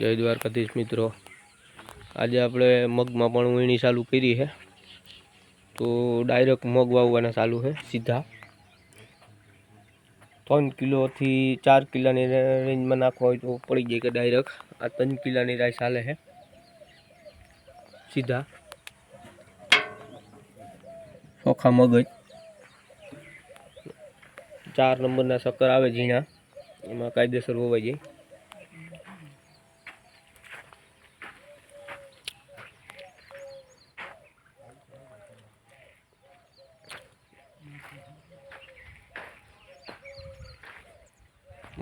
જય દ્વારકાધીશ મિત્રો. આજે આપણે મગમાં પણ વીણી ચાલુ કરી છે. તો ડાયરેક્ટ મગ વાવવાના ચાલુ છે, સીધા. ત્રણ કિલોથી ચાર કિલોની રેન્જમાં નાખવા હોય તો પડી જાય કે ડાયરેક્ટ આ ત્રણ કિલોની રાઈ ચાલે છે. સીધા. ચોખા મગજ ચાર નંબરના શક્કર આવે ઝીણા. એમાં કાયદેસર હોવાઈ જાય.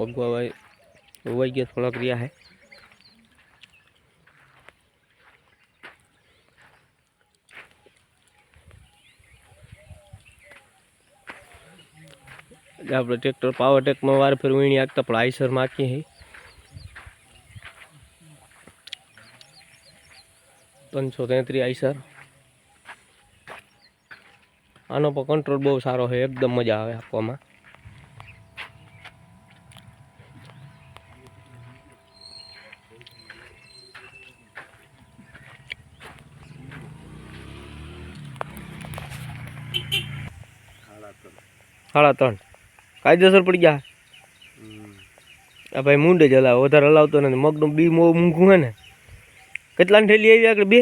મગવા હોવાઈ ગયા, થોડાક રહ્યા હે. આપણે ટ્રેક્ટર પાવર ટેકમાં વાર ફેર વીણી આગતા પણ આઈસર માખી હે. ત્રણસો તેત્રીસ આઈસર. આનો પણ કંટ્રોલ બહુ સારો છે એકદમ મજા આવે આપવામાં. સાડા ત્રણ. કાયદેસર પડી ગયા. આ ભાઈ મુંડે જ હલાવે વધારે હલાવતો નથી. મગનું બી મો મૂંઘું હે ને. કેટલાની થેલી આવી આગળ બે?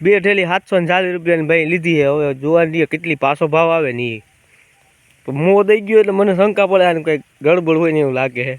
બે થેલી સાતસો ને ચાલીસ રૂપિયાની ભાઈ લીધી છે. હવે જોવા દઈએ કેટલી પાછો ભાવ આવે ને એ તો મો દઈ ગયો એટલે મને શંકા પડે આને કંઈક ગડબડ હોય ને એવું લાગે છે.